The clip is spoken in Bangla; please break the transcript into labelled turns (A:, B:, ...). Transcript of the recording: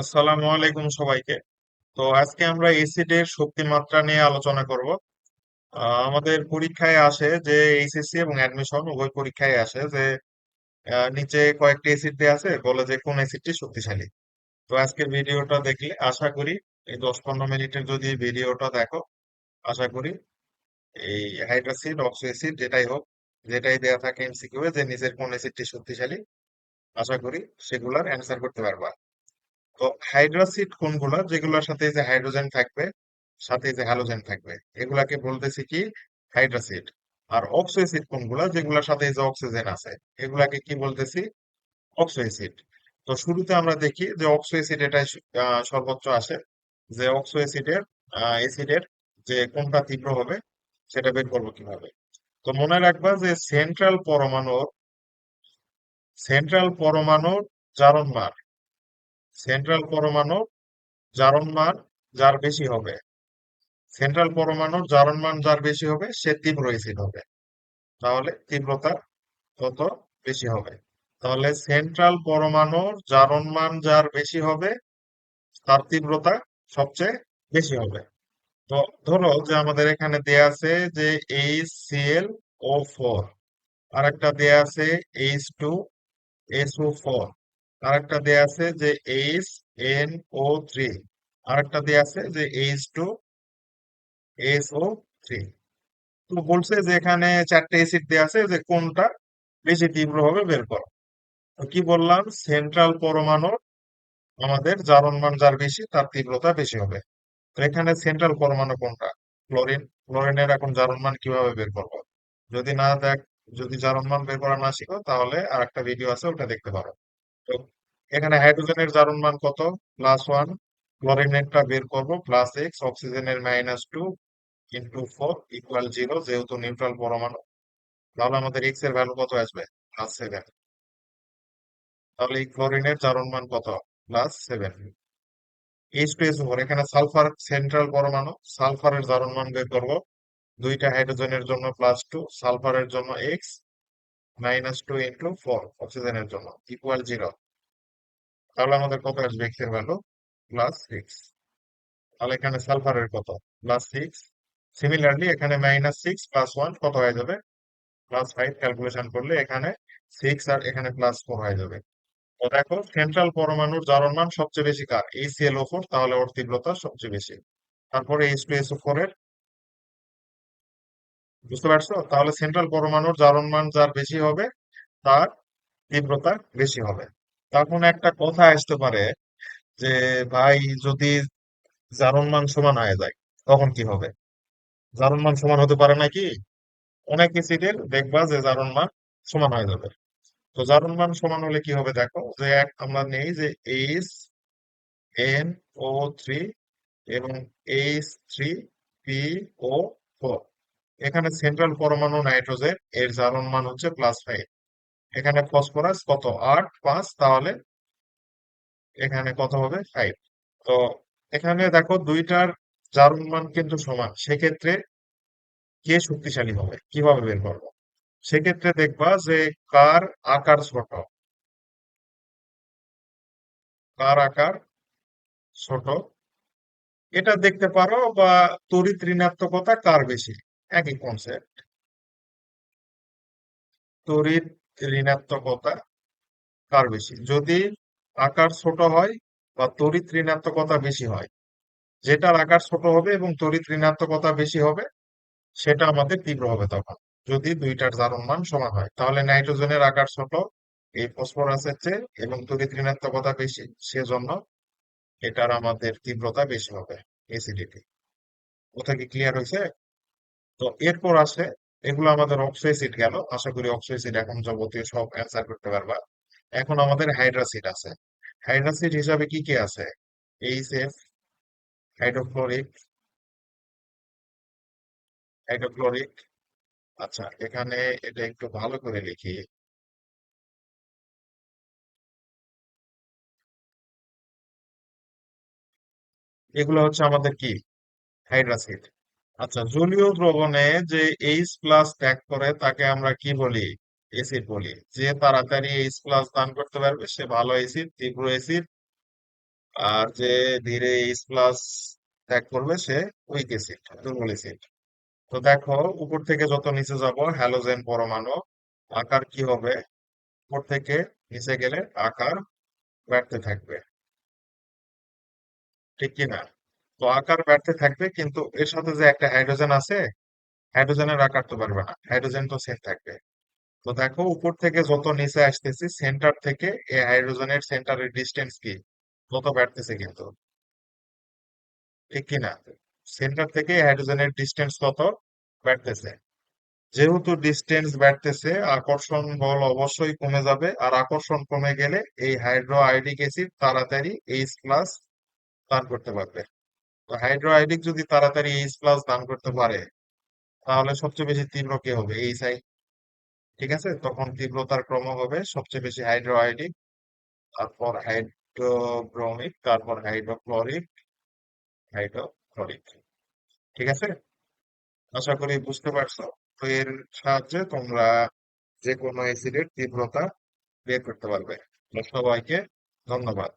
A: আসসালামু আলাইকুম সবাইকে। তো আজকে আমরা এসিডের শক্তি মাত্রা নিয়ে আলোচনা করব। আমাদের পরীক্ষায় আসে যে এইচএসসি এবং অ্যাডমিশন উভয় পরীক্ষায় আসে যে নিচে কয়েকটি এসিড দেওয়া আছে, বলে যে কোন এসিডটি শক্তিশালী। তো আজকের ভিডিওটা দেখলে আশা করি, এই দশ পনেরো মিনিটের যদি ভিডিওটা দেখো, আশা করি এই হাইড্রোসিড অক্সো অ্যাসিড যেটাই হোক, যেটাই দেওয়া থাকে এমসিকিউ যে নিচের কোন এসিডটি শক্তিশালী, আশা করি সেগুলার অ্যান্সার করতে পারবা। তো হাইড্রোসিড কোনগুলা? যেগুলোর সাথে যে হাইড্রোজেন থাকবে, সাথে যে হ্যালোজেন থাকবে, এগুলাকে বলতেছি কি হাইড্রোসিড। আর অক্সো অ্যাসিড কোনগুলা? যেগুলোর সাথে যে অক্সিজেন আছে, এগুলাকে কি বলতেছি? অক্সো অ্যাসিড তো শুরুতে আমরা দেখি যে অক্সো অ্যাসিড এটাই সর্বোচ্চ আসে, যে অক্সো অ্যাসিডের অ্যাসিডের যে কোনটা তীব্র হবে, সেটা বের করব কীভাবে? তো মনে রাখবা যে সেন্ট্রাল পরমাণুর সেন্ট্রাল পরমাণুর জারণ মান সেন্ট্রাল পরমাণুর জারণ মান যার বেশি হবে। সেন্ট্রাল পরমাণুর জারণ মান যার বেশি হবে, সে তীব্র অ্যাসিড হবে। তাহলে তীব্রতা তত বেশি হবে। তাহলে সেন্ট্রাল পরমাণুর জারণ মান যার বেশি হবে, তার তীব্রতা সবচেয়ে বেশি হবে। তো ধরো যে আমাদের এখানে দেয়া আছে যে এইচ সিএল ও ফোর আর একটা দেয়া আছে H two S O four আর একটা দেয়া আছে যে এইচ এন ও থ্রি আর একটা দেয়া আছে যে H two S O three তো বলছে যে এখানে চারটে এসিড দেওয়া আছে যে কোনটা বেশি তীব্র হবে বের করো। কি বললাম? সেন্ট্রাল পরমাণু আমাদের জারণ মান যার বেশি, তার তীব্রতা বেশি হবে। তো এখানে সেন্ট্রাল পরমাণু কোনটা? ক্লোরিন ক্লোরিনের এখন জারণ মান কীভাবে বের করব? যদি না দেখ যদি জারণ মান বের করা না শিখো, তাহলে আর একটা ভিডিও আছে, ওটা দেখতে পারো। তো এখানে হাইড্রোজেনের জারণ মান কত? প্লাস ওয়ান ক্লোরিনেরটা বের করব প্লাস এক্স অক্সিজেনের minus two into four equal zero যেহেতু নিউট্রাল পরমাণু। তাহলে আমাদের এক্সের ভ্যালু কত আসবে? প্লাস সেভেন তাহলে ক্লোরিনের জারণ মান কত? Plus seven H two S four এখানে সালফার সেন্ট্রাল পরমাণু সালফারের জারণ মান বের করব। দুইটা হাইড্রোজেনের জন্য প্লাস টু সালফারের জন্য X minus two into four অক্সিজেনের জন্য ইকুয়াল জিরো তাহলে আমাদের কত আসবে? এক্সের ভ্যালু প্লাস সিক্স তাহলে এখানে সালফারের কত? প্লাস সিক্স সিমিলারলি এখানে মাইনাস সিক্স প্লাস ওয়ান কত হয়ে যাবে? প্লাস ফাইভ ক্যালকুলেশন করলে এখানে সিক্স আর এখানে প্লাস ফোর হয়ে যাবে। তো দেখো সেন্ট্রাল পরমাণুর জারণ মান সবচেয়ে বেশি কার? এই সিএলও ফোর তাহলে ওর তীব্রতা সবচেয়ে বেশি। তারপরে এইচ টু এসও ফোর এর বুঝতে পারছ? তাহলে সেন্ট্রাল পরমাণুর জারণ মান যার বেশি হবে, তার তীব্রতা বেশি হবে। তখন একটা কথা আসতে পারে যে, ভাই, যদি জারণ মান সমান হয়ে যায়, তখন কি হবে? জারণ মান সমান হতে পারে নাকি? অনেক এসিডের দেখবা যে জারণ মান সমান হয়ে যাবে। তো জারণ মান সমান হলে কি হবে দেখো? যে এক আমরা নেই যে এইচ এন ও থ্রি এবং H three P O four এখানে সেন্ট্রাল পরমাণু নাইট্রোজেন এর জারণ মান হচ্ছে প্লাস ফাইভ এখানে ফসফরাস কত? আট, পাঁচ, তাহলে এখানে কত হবে? ফাইভ তো এখানে দেখো দুইটার জারণ মান কিন্তু সমান। সেক্ষেত্রে কে শক্তিশালী হবে? কীভাবে বের করব? সেক্ষেত্রে দেখবা যে কার আকার ছোট। কার আকার ছোট? এটা দেখতে পারো বা তড়িৎ ঋণাত্মকতা কার বেশি? একই কনসেপ্ট তড়িৎ ঋণাত্মকতা কার বেশি। যদি আকার ছোট হয় বা তড়িৎ ঋণাত্মকতা বেশি হয়, যেটার আকার ছোট হবে এবং তড়িৎ ঋণাত্মকতা বেশি হবে, সেটা আমাদের তীব্র হবে তখন। যদি দুইটার জারণ মান সমান হয়, তাহলে নাইট্রোজেনের আকার ছোট, এই ফসফরাসের চেয়ে, এবং তড়িৎ ঋণাত্মকতা বেশি, সেজন্য এটার আমাদের তীব্রতা বেশি হবে এসিডিটি ওটা কি ক্লিয়ার হয়েছে তো এরপর আসে এগুলো আমাদের অক্সাইসিড গেল। আশা করি অক্সাইসিড এখন যাবতীয় সব অ্যান্সার করতে পারবা। এখন আমাদের হাইড্রাসিড আছে। হাইড্রাসিড হিসাবে কি কি আছে? এইচ এফ হাইড্রোক্লোরিক হাইড্রোক্লোরিক আচ্ছা এখানে এটা একটু ভালো করে লিখি। এগুলো হচ্ছে আমাদের কি? হাইড্রাসিড আচ্ছা জলীয় দ্রবণে যে এইচ প্লাস ত্যাগ করে, তাকে আমরা কি বলি? এসিড বলি। যে তাড়াতাড়ি এইচ প্লাস দান করতে পারবে, সে ভালো এসিড তীব্র এসিড আর যে ধীরে এইচ প্লাস ত্যাগ করবে, সে উইক অ্যাসিড দুর্বল অ্যাসিড তো দেখো, উপর থেকে যত নিচে যাব হ্যালোজেন পরমাণু, আকার কি হবে? উপর থেকে নিচে গেলে আকার বাড়তে থাকবে। ঠিক কি না তো আকার বাড়তে থাকবে, কিন্তু এর সাথে যে একটা হাইড্রোজেন আছে হাইড্রোজেনের আকার তো বাড়বে না। হাইড্রোজেন তো সেম থাকবে। তো দেখো, উপর থেকে যত নিচে আসতেছি সেন্টার থেকে এই হাইড্রোজেনের সেন্টারের ডিস্টেন্স কি? তত বাড়তেছে কিন্তু। ঠিক কি না? সেন্টার থেকে হাইড্রোজেনের ডিস্টেন্স কত? বাড়তেছে। যেহেতু ডিস্টেন্স বাড়তেছে, আকর্ষণ বল অবশ্যই কমে যাবে, আর আকর্ষণ কমে গেলে এই হাইড্রো আয়োডিক অ্যাসিড তাড়াতাড়ি এইচ প্লাস দান করতে পারবে। তো হাইড্রো আয়োডিক যদি তাড়াতাড়ি এইচ প্লাস দান করতে পারে, তাহলে সবচেয়ে বেশি তীব্র কে হবে? এইচ আই ঠিক আছে? তখন তীব্রতার ক্রম হবে সবচেয়ে বেশি হাইড্রো আয়োডিক তারপর হাইড্রোব্রোমিক তারপর হাইড্রোক্লোরিক হাইড্রোক্লোরিক ঠিক আছে? আশা করি বুঝতে পারছ? তো এর সাহায্যে তোমরা যে কোনো অ্যাসিডের তীব্রতা বের করতে পারবে। সবাইকে ধন্যবাদ।